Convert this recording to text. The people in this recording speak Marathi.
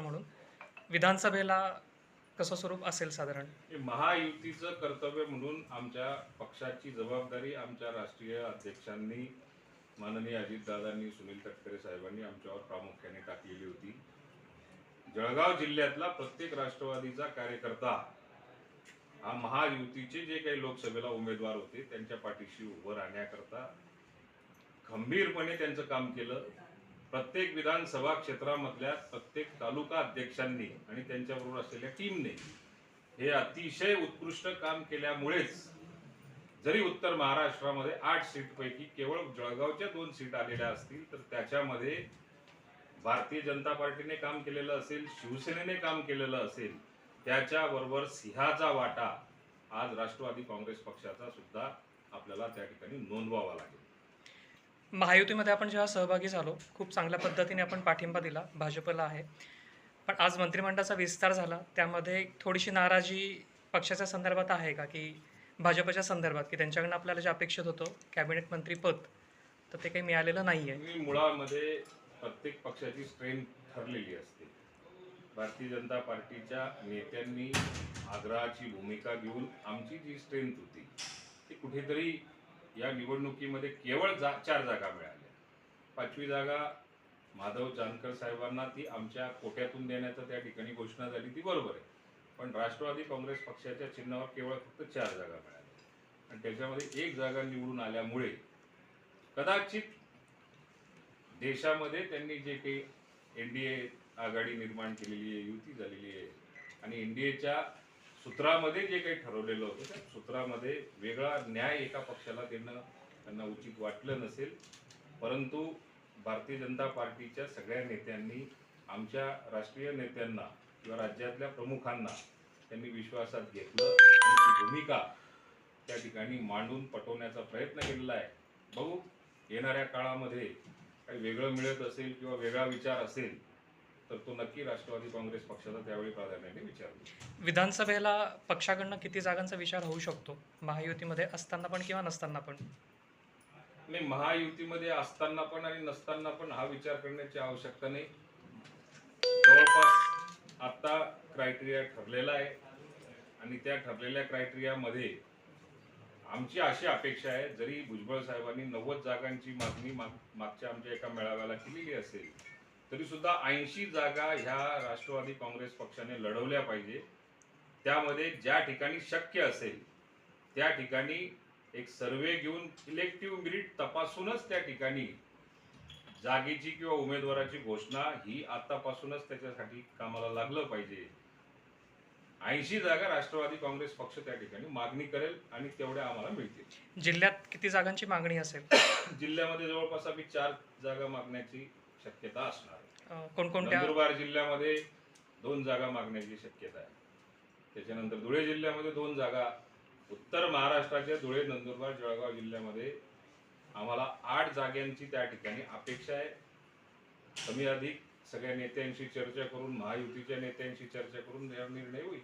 म्हणून विधानसभेला कसं स्वरूप असेल साधारण? महायुतीचं कर्तव्य म्हणून आमच्या पक्षाची जबाबदारी आमच्या राष्ट्रीय अध्यक्षांनी माननीय अजितदादांनी सुनील तटकरे साहेबांनी आमच्यावर प्रामुख्याने टाकलेली होती. जळगाव जिल्ह्यातला प्रत्येक राष्ट्रवादीचा कार्यकर्ता हा महायुतीचे जे काही लोकसभेला उमेदवार होते त्यांच्या पाठीशी उभं राहण्याकरता खंबीरपणे त्यांचं काम केलं. प्रत्येक विधानसभा क्षेत्रामधल्या प्रत्येक तालुका अध्यक्षांनी आणि त्यांच्याबरोबर असलेल्या टीमने हे अतिशय उत्कृष्ट काम केल्यामुळेच जरी उत्तर महाराष्ट्रामध्ये आठ सीटपैकी केवळ जळगावच्या दोन सीट आलेल्या असतील तर त्याच्यामध्ये भारतीय जनता पार्टीने काम केलेलं असेल शिवसेनेने काम केलेलं असेल त्याच्याबरोबर सिंहाचा वाटा आज राष्ट्रवादी काँग्रेस पक्षाचा सुद्धा आपल्याला त्या ठिकाणी नोंदवावा लागेल. महायुतीमध्ये आपण जेव्हा सहभागी झालो खूप चांगल्या पद्धतीने आपण पाठिंबा दिला. भाजपला आहे. पण आज मंत्रिमंडळाचा विस्तार झाला. त्यामध्ये थोडीशी नाराजी पक्षाच्या संदर्भात आहे का? की भाजपच्या संदर्भात? की त्यांच्याकडनं आपल्याला जे अपेक्षित होतं कॅबिनेट मंत्रीपद तर ते काही मिळालेलं नाही आहे मुळामध्ये प्रत्येक पक्षाची स्ट्रेंथ ठरलेली असते. भारतीय जनता पार्टीच्या नेत्यांनी आग्रहाची भूमिका घेऊन आमची जी स्ट्रेंथ होती ती कुठेतरी या निवडणुकीमध्ये केवळ जा चार जागा मिळाल्या. पाचवी जागा माधव जानकर साहेबांना ती आमच्या कोट्यातून देण्याचं त्या ठिकाणी घोषणा झाली ती बरोबर आहे. पण राष्ट्रवादी काँग्रेस पक्षाच्या चिन्हावर केवळ फक्त चार जागा मिळाल्या. आणि त्याच्यामध्ये एक जागा निवडून आल्यामुळे कदाचित देशामध्ये त्यांनी जे काही एन डी ए आघाडी निर्माण केलेली आहे युती झालेली आहे आणि एन डी एच्या सूत्रामध्ये जे काही ठरवलेलं होतं त्या सूत्रामध्ये वेगळा न्याय एका पक्षाला देणं त्यांना उचित वाटलं नसेल. परंतु भारतीय जनता पार्टीच्या सगळ्या नेत्यांनी आमच्या राष्ट्रीय नेत्यांना किंवा राज्यातल्या प्रमुखांना त्यांनी विश्वासात घेतलं आणि ती भूमिका त्या ठिकाणी मांडून पटवण्याचा प्रयत्न केलेला आहे. बघू येणाऱ्या काळामध्ये काही वेगळं मिळत असेल किंवा वेगळा विचार असेल तर तो नक्की राष्ट्रवादी काँग्रेस पक्षाचा त्यावेळी प्राधान्याने विचार विधानसभेला पक्षाकडनं किती जागांचा विचार होऊ शकतो? महायुतीमध्ये असताना पण किंवा नसताना पण? नाही महायुतीमध्ये असताना पण आणि नसताना पण हा विचार करण्याची आवश्यकता नाही. जवळपास आता क्रायटेरिया ठरलेला आहे आणि त्या ठरलेल्या क्रायटेरियामध्ये आमची अशी अपेक्षा आहे जरी भुजबळ साहेबांनी नव्वद जागांची मागणी माग मागच्या आमच्या एका मेळाव्याला केलेली असेल तरी सुद्धा ऐंशी जागा ह्या राष्ट्रवादी काँग्रेस पक्षाने लढवल्या पाहिजे. त्यामध्ये ज्या ठिकाणी शक्य असेल त्या ठिकाणी एक सर्वे घेऊन इलेक्टिव्ह मेरिट तपासूनच त्या ठिकाणी जागेची किंवा उमेदवाराची घोषणा ही आतापासूनच त्याच्यासाठी कामाला लागलं पाहिजे. ऐंशी जागा राष्ट्रवादी काँग्रेस पक्ष त्या ठिकाणी मागणी करेल आणि तेवढ्या आम्हाला मिळतील. जिल्ह्यात किती जागांची मागणी असेल? जिल्ह्यामध्ये जवळपास आम्ही चार जागा मागण्याची शक्यता असणार. आहे कोणकोणत्या? नंदुरबार जिल्ह्यामध्ये दोन जागा मागण्याची शक्यता आहे. त्याच्यानंतर धुळे जिल्ह्यामध्ये दोन जागा उत्तर महाराष्ट्राच्या धुळे नंदुरबार जळगाव जिल्ह्यामध्ये आम्हाला आठ जागांची त्या ठिकाणी अपेक्षा आहे. कमी अधिक सगळ्या नेत्यांशी चर्चा करून महायुतीच्या नेत्यांशी चर्चा करून निर्णय होईल.